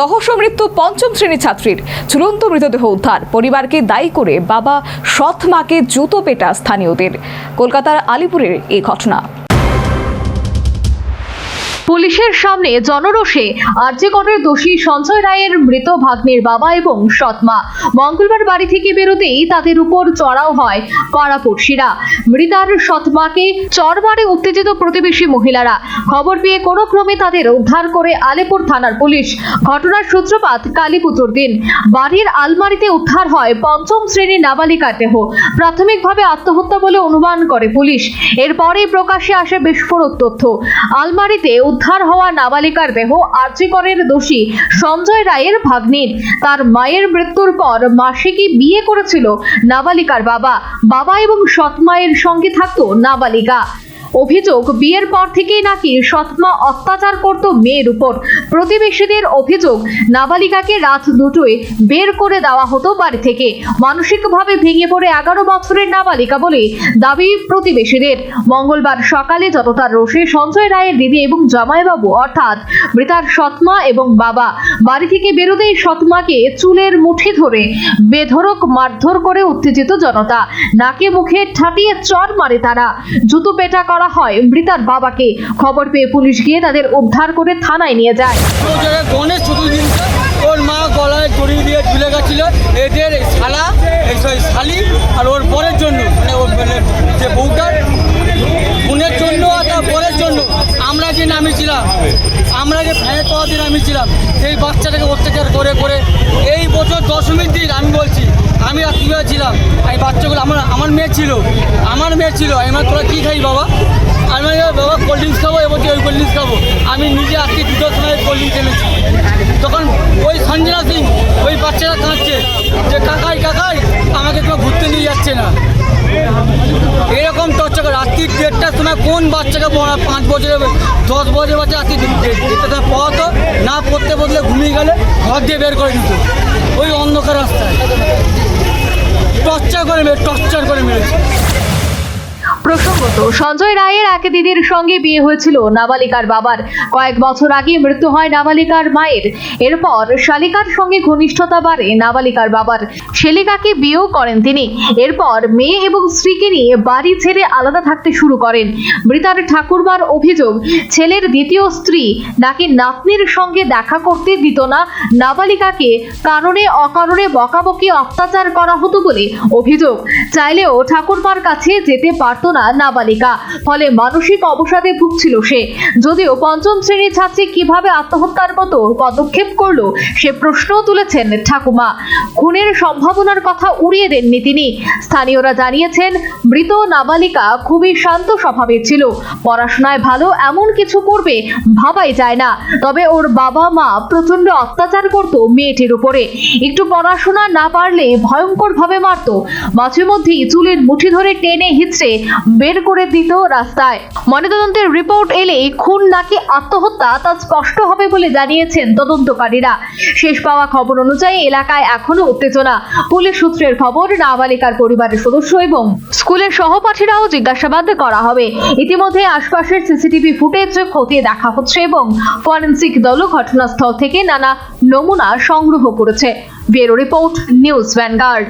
রহস্য মৃত্যু পঞ্চম শ্রেণির ছাত্রীর ঝুলন্ত মৃতদেহ উদ্ধার। পরিবারকে দায়ী করে বাবা সৎ মাকে জুতো পেটা স্থানীয়দের। কলকাতার আলিপুরের এই ঘটনা। পুলিশের সামনে জনরোষে আর্যিকরের দোষী সঞ্জয় রায়ের মৃত ভাগ্নের বাবা এবং সৎমা। মঙ্গলবার বাড়ি থেকে বেরোতেই তাদের উপর চড়াও হয় পাড়াপড়শিরা। মৃতার সৎমাকে চরবারে উত্তেজিত প্রতিবেশী মহিলারা। খবর পেয়ে কোনো ক্রমে তাদের উদ্ধার করে আলেপুর থানার পুলিশ। ঘটনার সূত্রপাত কালীপুজোর দিন। বাড়ির আলমারিতে উদ্ধার হয় পঞ্চম শ্রেণির নাবালিকার দেহ। প্রাথমিকভাবে আত্মহত্যা বলে অনুমান করে পুলিশ। এরপরেই প্রকাশ্যে আসে বিস্ফোরক তথ্য। আলমারিতে উদ্ধার হওয়া নাবালিকার দেহ আর্যিকরের দোষী সঞ্জয় রায়ের ভাগ্নির তার মায়ের মৃত্যুর পর মাসিকে বিয়ে করেছিল নাবালিকার বাবা। বাবা এবং সৎ মায়ের সঙ্গে থাকতো নাবালিকা। অভিযোগ, বিয়ের পর থেকেই নাকি সৎমা অত্যাচার করত মেয়ের উপর। প্রতিবেশীদের অভিযোগ, নাবালিকাকে রাত দুটোয় বের করে দেওয়া হতো বাড়ি থেকে। মানসিকভাবে ভেঙে পড়ে এগারো বছরের নাবালিকা বলে দাবি প্রতিবেশীদের। মঙ্গলবার সকালে যতটা রোষে সঞ্জয় রায়ের দিদি এবং জামাইবাবু, অর্থাৎ মৃতার সৎমা এবং বাবা, বাড়ি থেকে বেরোতেই সৎমাকে চুলের মুঠি ধরে বেধরক মারধর করে উত্তেজিত জনতা। নাকে মুখে ঠাটিয়ে চর মারে তারা। জুতো পেটা করা হয়। মৃতার বাবাকে খবর পেয়ে পুলিশ গিয়ে তাদের উদ্ধার করে থানায় নিয়ে যায়। ওর মা গলায় জড়িয়ে দিয়ে ঝুলে গেছিল। এদের শালা, এই শালি আর ওর পরের জন্য মানে মানে যে বউটার বোনের জন্য আর তার পরের জন্য আমরা যে নামিয়েছিলাম, আমরা যে ফ্যানের তলাতে নামিয়েছিলাম, সেই বাচ্চাটাকে অত্যাচার করে করে এই বছর দশমীর দিন আমি বলছি আমি রাত্রিবেলা ছিলাম। এই বাচ্চাগুলো আমার আমার মেয়ে ছিল। আমার মেয়ে ছিল। আমি তোরা কী খাই বাবা? আমি বাবা কোল্ড ড্রিঙ্কস খাব এবার ওই কোল্ড ড্রিঙ্কস খাব। আমি নিজে আজকে দুটোর সময় কোল্ড ড্রিঙ্কস এনেছি। তখন ওই সঞ্জনা সিং, ওই বাচ্চারা কাঁদছে যে, কাকাই কাকাই, আমাকে তোমার ঘুরতে নিয়ে যাচ্ছে না। এরকম টর্চার রাত্রি দেড়টার সময় কোন বাচ্চাকে পড়া পাঁচ বছরের, দশ বছরের বাচ্চা রাত্রি সময় পড়াতো, না পড়তে বদলে ঘুমিয়ে গেলে ঘর দিয়ে বের করে দিত। ওই অন্ধকার রাস্তায়। টর্চার করে প্রসঙ্গত, সঞ্জয় রায়ের এক দিদির সঙ্গে বিয়ে হয়েছিল নাবালিকার বাবার। কয়েক বছর আগে মৃত্যু হয় নাবালিকার মায়ের। এরপর শালিকার সঙ্গে ঘনিষ্ঠতা বাড়ে নাবালিকার বাবার। শেলিকাকে বিয়েও করেন তিনি। এরপর মেয়ে এবং স্ত্রীকে নিয়ে বাড়ি ছেড়ে আলাদা থাকতে শুরু করেন। মৃতার ঠাকুরবার অভিযোগ, ছেলের দ্বিতীয় স্ত্রী নাকি নাতনির সঙ্গে দেখা করতে দিত না, নাবালিকাকে কারণে অকারণে বকাবকি অত্যাচার করা হতো বলে অভিযোগ। চাইলেও ঠাকুরমার কাছে যেতে পারতো না। নাবালিকা। ফলে মানসিক অবসাদে ভুগছিল সে। যদিও পঞ্চম শ্রেণির ছাত্রী কীভাবে আত্মহত্যার মতো পদক্ষেপ করল, সে প্রশ্নও তুলেছেন ঠাকুমা। খুনের সম্ভাবনার কথা উড়িয়ে দেননি তিনি। স্থানীয়রা জানিয়েছেন, মৃত নাবালিকা খুবই শান্ত স্বভাবের ছিল। পড়াশোনায় ভালো এমন কিছু করবে ভাবাই যায় না। তবে ওর বাবা মা প্রচণ্ড অত্যাচার করত মেয়েটির উপরে। একটু পড়াশোনা না পারলে ভয়ঙ্কর ভাবে মারত। মাঝে মধ্যেই চুলের মুঠি ধরে টেনে হিচড়ে বের করে দিত রাস্তায়। ময়নাতদন্তের রিপোর্ট এলেই খুন নাকি আত্মহত্যা তা স্পষ্ট হবে বলে জানিয়েছেন তদন্তকারীরা। শেষ পাওয়া খবর অনুযায়ী এলাকায় এখনও উত্তেজনা। পুলিশ সূত্রের খবর, নাবালিকার পরিবারের সদস্য এবং স্কুলের সহপাঠীরাও জিজ্ঞাসাবাদ করা হবে। ইতিমধ্যে আশপাশের সিসিটিভি ফুটেজ খতিয়ে দেখা হচ্ছে এবং ফরেন্সিক দলও ঘটনাস্থল থেকে নানা নমুনা সংগ্রহ করেছে। Bureau report, News Vanguard.